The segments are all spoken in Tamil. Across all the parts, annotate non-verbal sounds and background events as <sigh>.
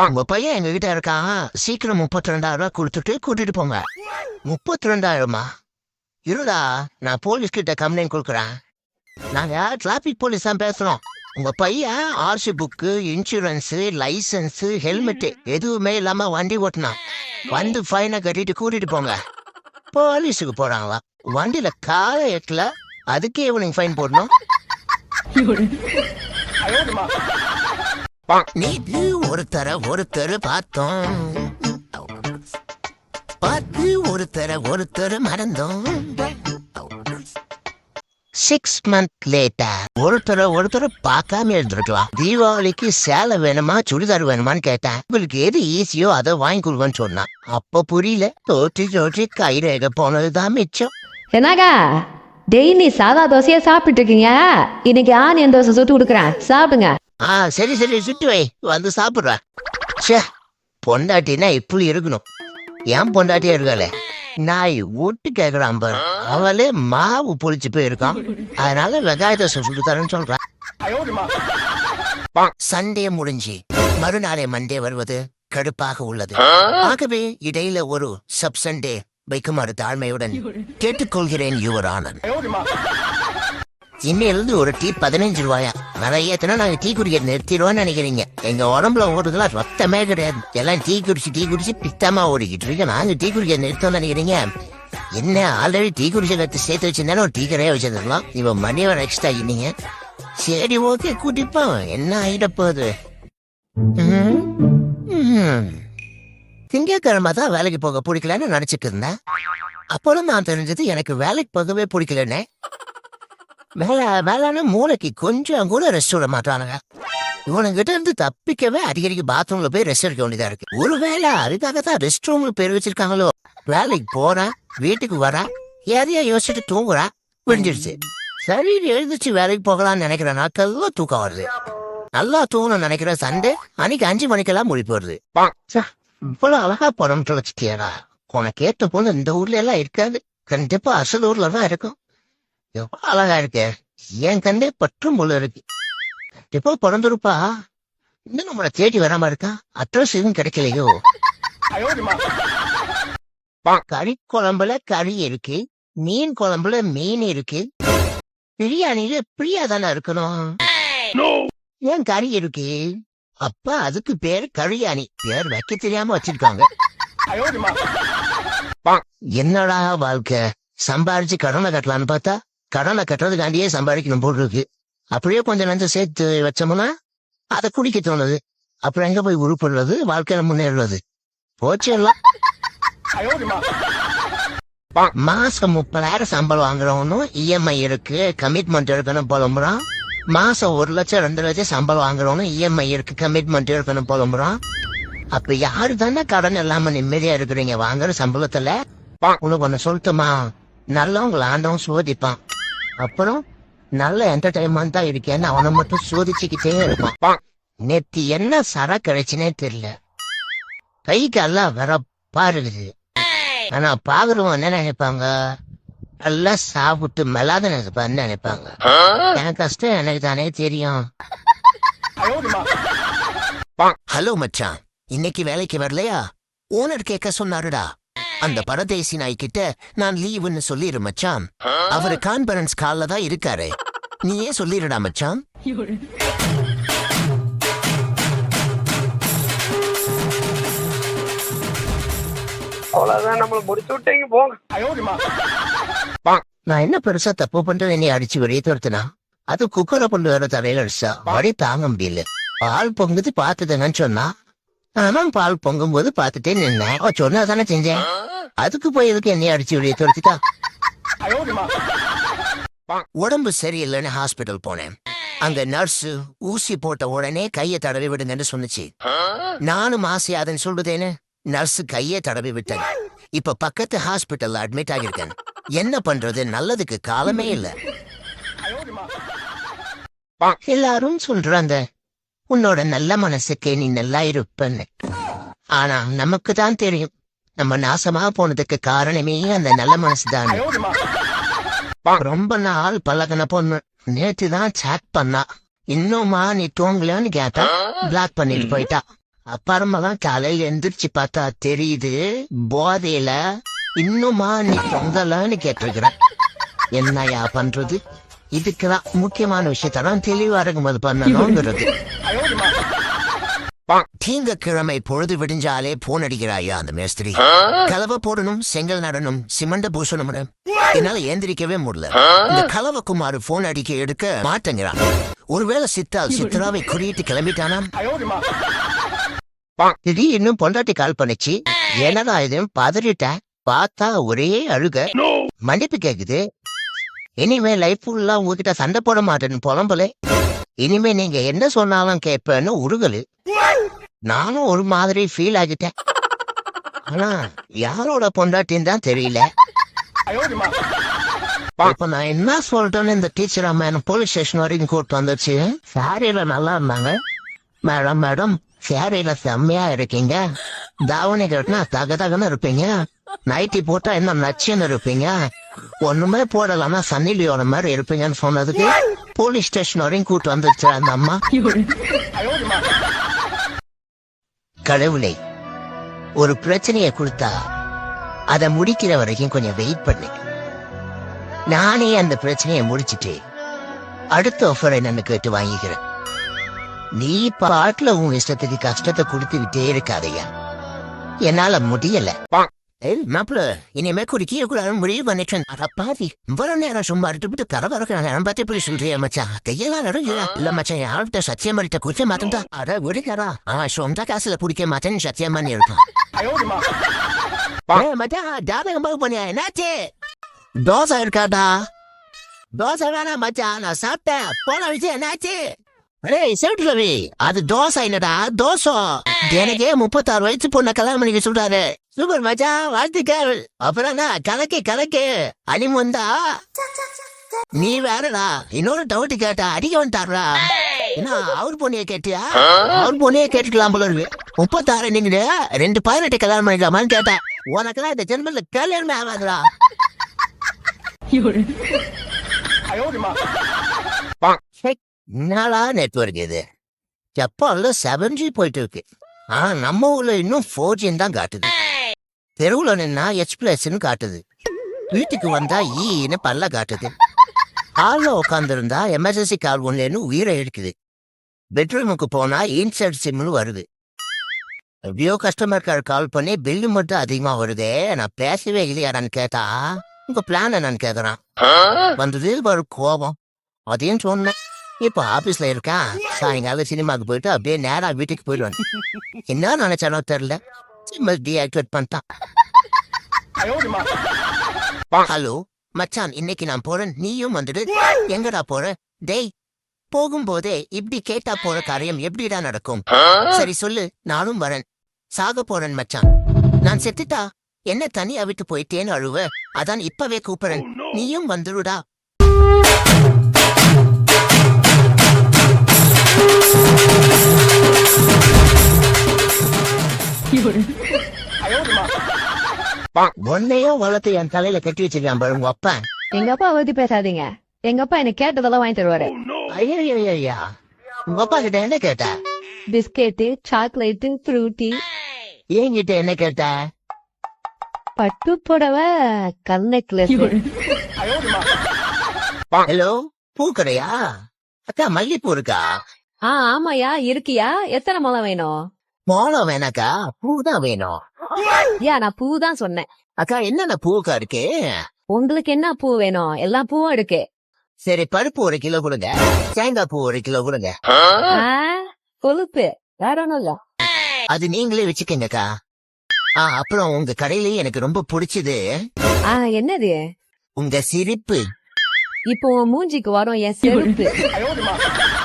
உங்க பையன் எங்க கிட்ட இருக்கான் சீக்கிரம் முப்பத்தி ரெண்டாயிரம் ரூபாய் கொடுத்துட்டு கூட்டிட்டு போங்க. முப்பத்தி ரெண்டாயிரமா இருடா நான் போலீஸ் கிட்ட கம்ப்ளைண்ட் கொடுக்குறேன். நாங்க டிராபிக் போலீஸ் தான் பேசுறோம். உங்க பையன் RC book insurance licence helmet எதுவுமே இல்லாம வண்டி ஓட்டினான் வந்து ஃபைனை கட்டிட்டு கூட்டிட்டு போங்க. போலீஸுக்கு போறாங்களா? வண்டியில காலை எட்டல அதுக்கே இவனுக்கு ஃபைன் போடணும். நீட்டு ஒருத்தர ஒருத்தர் பார்த்தோம். பார்த்து ஒருத்தர ஒருத்தர் மறந்தோம். சிக்ஸ் மந்த் லேட்டர் ஒருத்தர ஒருத்தர் பார்க்காம இருந்திருக்கலாம். தீபாவளிக்கு சேலை வேணுமா சுடிதார் வேணுமான்னு கேட்டேன். உங்களுக்கு எது ஈஸியோ அதை வாங்கி கொடுங்கன்னு சொன்னான். அப்ப புரியல. தோற்றி தோற்றி கைரேக போனதுதான் மிச்சம். என்னக்கா டெய்லி சாதா தோசையா சாப்பிட்டு இருக்கீங்க? இன்னைக்கு ஆனியன் தோசை சுட்டு கொடுக்குறேன். சாப்பிடுங்க. ஆ சரி சரி சுட்டு வை. வந்து சாப்பிடுறேன் ச்சே பொண்டாட்டினா இப்படி இருக்கணும். ஏன் பொண்டாட்டியா இருக்காளே? நாய் விட்டு கேக்குறான் பாரு. அவளே மாவு புளிச்சு போயிருக்கான். அதனால வெங்காய தோசை சுட்டு தரேன்னு சொல்றான் சண்டே முடிஞ்சு. மறுநாளே மண்டே வருவது கடுப்பாக உள்ளது. ஆகவே இடையில ஒரு சப் சண்டே வைக்குமாறு தாழ்மையுடன் கேட்டுக்கொள்கிறேன் யுவர் ஆனந்த் இன்னிலிருந்து ஒரு டீ பதினஞ்சு ரூபாயா? நிறைய ஏத்தனா நாங்க டீ குடிக்க நிறுத்திடுவோம்னு நினைக்கிறீங்க. எங்க உடம்புல ஓடுறதுலாம் ரத்தமே கிடையாது. எல்லாம் டீ குடிச்சு டீ குடிச்சு பித்தமா ஓடிக்கிட்டு இருக்கு. நாங்க டீ குடிக்க நிறுத்தோம்னு நினைக்கிறீங்க? என்ன ஆல்ரெடி டீ குடிச்ச கத்து சேர்த்து வச்சிருந்தாலும் ஒரு டீ கடையே இப்ப இவன் வர எக்ஸ்ட்ரா இன்னீங்க. சரி ஓகே குடிப்போம். என்ன ஆயிட போகுது? திங்கக்கிழமை தான் வேலைக்கு போக பிடிக்கலன்னு நினைச்சிட்டு இருந்தேன். அப்போதான் நான் தெரிஞ்சது எனக்கு வேலைக்கு போகவே பிடிக்கலன்னு. வேலை வேலைன்னு மூளைக்கு கொஞ்சம் கூட ரெஸ்ட் விட மாட்டானுங்க. இவனுங்கிட்ட இருந்து தப்பிக்கவே அடிக்கடிக்கு பாத்ரூம்ல போய் ரெஸ்ட் எடுக்க வேண்டியதா இருக்கு. ஒருவேளை அதுக்காக தான் ரெஸ்ட் ரூம்ல பேர் வச்சிருக்காங்களோ? வேலைக்கு போறேன் வீட்டுக்கு வரேன் யாரையா யோசிச்சுட்டு தூங்குறேன் விடிஞ்சிருச்சு. சரி எழுந்திருச்சு வேலைக்கு போகலாம்னு நினைக்கிற நாட்கள்லாம் தூக்கம் வருது. நல்லா தூங்கணும்னு நினைக்கிற சண்டே அன்னைக்கு அஞ்சு மணிக்கெல்லாம் வருது ச்சே, இவ்வளவு அழகா படம் தொலைச்சிட்டியாடா. உனக்கு ஏத்த போல இந்த ஊர்ல எல்லாம் இருக்காது. கண்டிப்பா அசல் ஊர்ல தான் இருக்கும். எவ்வளவு அழகா இருக்க. என் கண்டே பற்றும் போல இருக்கு. எப்போ பிறந்திருப்பா? இன்னும் நம்மளை தேடி வராம இருக்கா? அட்ரஸ் எதுவும் கிடைக்கலையோ. கறி குழம்புல கறி இருக்கு. மீன் குழம்புல மீன் இருக்கு. பிரியாணியில பிரியா தானே இருக்கணும். ஏன் கறி இருக்கு? அப்ப அதுக்கு பேர் கரியாணி. பேர் வைக்க தெரியாம வச்சிருக்காங்க. என்னடா வாழ்க்கை? சம்பாரிச்சு கடனை கட்டலான்னு பார்த்தா கடனை கட்டுறதுக்காண்டியே சம்பாதிக்கணும் போல் இருக்கு அப்படியே கொஞ்சம் நஞ்சம் சேர்த்து வச்சோம்னா அதை குடிக்க தோணுது. அப்புறம் எங்க போய் உருப்படுறது? வாழ்க்கையில முன்னேறுறது. போச்சு எல்லாம். மாசம் முப்பதாயிரம் சம்பளம் வாங்குறவனும் இஎம்ஐ இருக்கு. கமிட்மெண்ட் இருக்கணும் புலம்புறான். மாசம் ஒரு லட்சம் ரெண்டு லட்சம் சம்பளம் வாங்குறவனும் இஎம்ஐ இருக்கு. கமிட்மெண்ட் இருக்கணும் புலம்புறான். அப்ப யாரு தானே கடன் இல்லாம நிம்மதியா இருக்கிறீங்க? வாங்குற சம்பளத்துல. உனக்கு ஒண்ணு சொல்லட்டுமா? நல்லவங்களை ஆண்டவன் சோதிப்பான். அப்புறம் நல்ல என்டர்டைன்மெண்டா இருக்கேன்னு அவனை மட்டும் சோதிச்சுக்கிட்டே இருப்பான். நேத்து என்ன சர கிடைச்சுனே தெரியல. கை கால்லாம் வரப்பா இருக்குது ஆனா பாக்குறவங்க என்ன நினைப்பாங்க? நல்லா சாப்பிட்டு மெலாத நினைப்பான்னு நினைப்பாங்க. என் கஷ்டம் எனக்கு தானே தெரியும். ஹலோ மச்சான். இன்னைக்கு வேலைக்கு வரலையா? ஓனர் கேட்க சொன்னாருடா. அந்த பரதேசி நாய் கிட்ட நான் லீவுன்னு சொல்லிடு மச்சான். அவரு கான்பரன்ஸ் கால்ல தான் இருக்காரு. நீயே சொல்லிடுடா மச்சான். அவ்வளவுதான் நம்மள முடிச்சு விட்டீங்க போங்க. நான் என்ன பெருசா தப்பு பண்றது என்னை அடிச்சு வெளியே துரத்துனா? அது குக்கரை கொண்டு வர தரையில அடிச்சா. வழி தாங்க முடியல. பால் பொங்குது பாத்துதங்கன்னு சொன்னா நானும் பால் பொங்கும் போது பாத்துட்டே நின்னேன். சொன்னா தானே செஞ்சேன்? அதுக்கு போய் எதுக்கு என்னைய அடிச்சு வெளியே துரத்திட்டா? உடம்பு சரியில்லைன்னு ஹாஸ்பிட்டல் போனேன். அங்க நர்ஸ் ஊசி போட்ட உடனே கையை தடவி விடுங்கன்னு சொன்னுச்சு. நானும் ஆசையாதன்னு சொல்லுதேன்னு நர்ஸ் கையை தடவி விட்டேன் இப்ப பக்கத்து ஹாஸ்பிட்டல்ல அட்மிட் ஆகியிருக்கேன். என்ன பண்றது? நல்லதுக்கு காலமே இல்ல. எல்லாரும் சொல்றாங்க உன்னோட நல்ல மனசுக்கு நீ நல்லா இருப்பன்னு. ஆனா நமக்கு தான் தெரியும். நம்ம நாசமா போனதுக்கு காரணமே அந்த நல்ல மனசுதான். ரொம்ப நாள் பழகின பொண்ணு. நேத்து தான் சாட் பண்ணா. இன்னுமா நீ தூங்கலன்னு கேட்டா பிளாக் பண்ணிட்டு போயிட்டா. அப்புறமா தான் காலையில எந்திரிச்சு பார்த்தா தெரியுது போதையில இன்னுமா நீ பொங்கலான்னு கேட்டிருக்கிறேன் என்னையா பண்றது? இதுக்குதான் முக்கியமான விஷயத்தான் தெளிவா இருக்கும்போது பண்ணணுங்கிறது. திங்கக்கிழமை பொழுது விடிஞ்சாலே போன் அடிக்கிறாயா அந்த மேஸ்திரி? கலவை போடணும் செங்கல் நடணும் சிமெண்ட பூசணும் என்னால ஏந்திரிக்கவே முடியல. இந்த கலவை குமார் போன் அடிக்க எடுக்க மாட்டேங்கிறான். ஒருவேளை சித்தால் சித்ராவை குறியிட்டு கிளம்பிட்டானா? திடீர்னு பொண்டாட்டி கால் பண்ணுச்சு. என்னடா இது? பதறிட்டேன் பார்த்தா ஒரே அழுக. மன்னிப்பு கேக்குது. இனிமே லைஃப் ஃபுல்லா உங்ககிட்ட சண்டை போட மாட்டேன்னு புலம்பலே. இனிமே நீங்க என்ன சொன்னாலும் கேட்பேன்னு உருகலு. நானும் ஒரு மாதிரி ஃபீல் ஆகிட்டேன். ஆனா யாரோட பொண்டாட்டின்னு தான் தெரியல. இப்ப நான் என்ன சொல்லிட்டேன்னு இந்த டீச்சர் அம்மா என்ன போலீஸ் ஸ்டேஷன் வரைக்கும் கூப்பிட்டு வந்துச்சு சாரியில நல்லா இருந்தாங்க. மேடம் மேடம் சாரியில செம்மையா இருக்கீங்க. தாவணி கட்டினா தக தகன்னு இருப்பீங்க. நைட்டி போட்டா என்ன நச்சுன்னு இருப்பீங்க. ஒண்ணுமே போடலாம்னா சன்னி லியோன மாதிரி இருப்பீங்கன்னு சொன்னதுக்கு போலீஸ் ஸ்டேஷன் வரையும் கூட்டு வந்துருச்சு அந்த அம்மா. கடவுளை ஒரு பிரச்சனையை கொடுத்தா அதை முடிக்கிற வரைக்கும் கொஞ்சம் வெயிட் பண்ணு. நானே அந்த பிரச்சனையை முடிச்சிட்டு அடுத்த ஆஃபர் என்னன்னு கேட்டு வாங்கிக்கிறேன். நீ பாட்டுல உன் இஷ்டத்துக்கு கஷ்டத்தை கொடுத்துக்கிட்டே இருக்காதையா என்னால முடியல. ஏய் மாப்பிள இனிமே குறுக்கிய கூடாது முடிவு பண்ணிட்டேன். அடப்பாதி இவ்வளவு நேரம் சும்மா விட்டு கரை வரக்க நேரம் பார்த்து இப்படி சொல்றியா மச்சான் கையெல்லாம் நடக்கல இல்ல. மச்சான் யார்கிட்ட சத்தியம் பண்ணிட்ட குடிக்க மாட்டேன்டா அட விடுக்காரா ஆ சொந்த காசுல குடிக்க மாட்டேன்னு சத்தியம் பண்ணி இருப்பான் ஏய் மச்சான் ஜாதகம் பார்க்க போனியா? என்னாச்சு? தோசை இருக்காடா தோசை வேணாம் மச்சான் நான் சாப்பிட்டேன். போன விஷயம் என்னாச்சு? அடே செவிட்டுலவி அது தோசை என்னடா? தோசை. எனக்கே முப்பத்தாறு வயசு பொண்ண கல்யாணம் பண்ணிக்க சொல்றாரு. சூப்பர் மச்சான் வாழ்த்துக்கள். அப்புறம் என்ன? கணக்கு கணக்கு அனிமுந்தா நீ வேறடா. இன்னொரு டவுட் கேட்டா அடிக்க வந்துட்டாரா என்ன அவர் பொண்ணைய கேட்டியா? அவர் பொண்ணைய கேட்டுக்கலாம் போல இருக்கு. முப்பத்தாறு நீங்க ரெண்டு பதினெட்டு கல்யாணம் பண்ணிக்கலாமான்னு கேட்டேன் உனக்கெல்லாம் இந்த ஜென்மத்துல கல்யாணமே ஆகாதுடா. என்னடா நெட்வொர்க் இது? ஜப்பான்ல செவன் ஜி போயிட்டு இருக்கு ஆனா நம்ம ஊர்ல இன்னும் ஃபோர் ஜின்னு தான் காட்டுது. தெருவுல நின்னா எச் பிளஸ்ன்னு காட்டுது. வீட்டுக்கு வந்தா ஈன்னு பல்ல காட்டுது. ஹால்ல உட்காந்துருந்தா எமர்ஜென்சி கால் ஒன்லேன்னு உயிரை எடுக்குது பெட்ரூமுக்கு போனா இன்சர்ட் சிம்னு வருது. எப்படியோ கஸ்டமர் கேர் கால் பண்ணி பில்லு மட்டும் அதிகமா வருதே நான் பேசவே இல்லையாடான்னு கேட்டா உங்க பிளான் என்னன்னு கேக்குறான். வந்தது ஒரு கோபம். அதையும் சொன்னேன். இப்போ ஆபீஸ்ல இருக்கான் சாயங்காலம் சினிமாக்கு போயிட்டு அப்படியே நேரா வீட்டுக்கு போயிடுவான். <laughs> என்ன நினைச்சானோ தெரியல. சிம்மல் டீஆக்டிவேட் பண்ணிட்டான். <laughs> ஹலோ மச்சான் இன்னைக்கு நான் போறேன். நீயும் வந்துடு. எங்கடா போற? டேய் போகும்போதே இப்படி கேட்டா போற காரியம் எப்படிடா நடக்கும்? சரி சொல்லு நானும் வரேன். சாக போறேன் மச்சான். நான் செத்துட்டா? என்ன தனியா விட்டு போயிட்டேன்னு அழுவ? அதான் இப்பவே கூப்பிடுறேன். நீயும் வந்துடுடா. உன்னையும் வளர்த்து என் தலையில கட்டி வச்சிருக்கான் பாரு உங்க அப்பா. எங்க அப்பா பத்தி பேசாதீங்க. எங்க அப்பா எனக்கு கேட்டதெல்லாம் வாங்கி தருவாரு. ஐயா உங்க அப்பா கிட்ட என்ன கேட்ட? Biscuit chocolate Frooti. என்கிட்ட என்ன கேட்ட? பட்டு புடவை கல் நெக்லஸ். ஹலோ பூக்கடையா அக்கா மல்லிப்பூ இருக்கா? ஆ ஆமாயா இருக்கியா? எத்தனை முளம் வேணும்? மோளம் வேணாக்கா? பூ தான் வேணும். யா நான் பூ தான் சொன்னேன். அக்கா என்னென்ன பூக்கா இருக்கு? உங்களுக்கு என்ன பூ வேணும்? எல்லா பூவும் இருக்கு. சரி பருப்பு ஒரு கிலோ கொடுங்க. தேங்காய் பூ ஒரு கிலோ கொடுங்க. ஆ, கொழுப்பு. வேற ஒண்ணும் இல்ல. அது நீங்களே வச்சுக்கங்கக்கா. ஆ அப்புறம் உங்க கடையிலேயே எனக்கு ரொம்ப பிடிச்சது. ஆ என்னது? உங்க சிரிப்பு. இப்போ உன் மூஞ்சிக்கு வரும் என் செருப்பு. <laughs>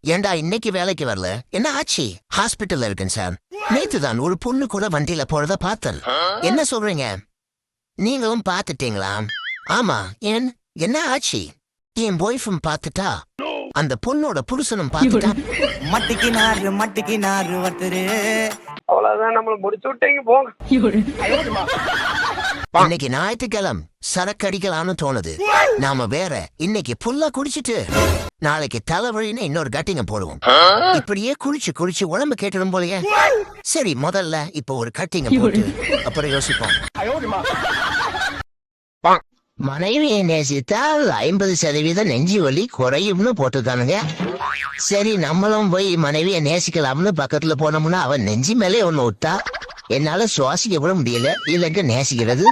ஏண்டா இன்னைக்கு வேலைக்கு வரல? என்ன ஆச்சு? ஹாஸ்பிட்டல்ல இருக்கேன் சார். நேத்து தான் ஒரு பொண்ணு கூட வண்டியில போறத பார்த்தேன். என்ன சொல்றீங்க? நீங்களும் பார்த்துட்டீங்களா? ஆமா ஏன்? என்ன ஆச்சு? என் பாய் ஃப்ரெண்ட் பார்த்துட்டா அந்த பொண்ணோட புருஷனும் பார்த்துட்டா? மட்டிக்கினாரு மட்டிக்கினாரு ஒருத்தரு. அவ்வளவுதான் நம்மள முடிச்சு விட்டீங்க போங்க. இன்னைக்கு ஞாயிற்றுக்கிழமை சரக்கு அடிக்கலாம்னு தோணுது நாம வேற இன்னைக்கு புல்லா குடிச்சிட்டு நாளைக்கு தலைவழின்னு இன்னொரு கட்டிங்க போடுவோம். இப்படியே குடிச்சு குடிச்சு உடம்பு கேட்டணும் போலயே. சரி முதல்ல இப்ப ஒரு கட்டிங்க போட்டு அப்புறம் யோசிப்போம். மனைவியை நேசித்தால் ஐம்பது சதவீதம் நெஞ்சு வலி குறையும்னு போட்டுருக்கானுங்க. சரி நம்மளும் போய் மனைவியை நேசிக்கலாம்னு பக்கத்துல போனோம்னா அவன் நெஞ்சு மேலே ஒண்ணு விட்டா என்னால சுவாசிக்க கூட முடியல. இல்லைங்க நேசிக்கிறது.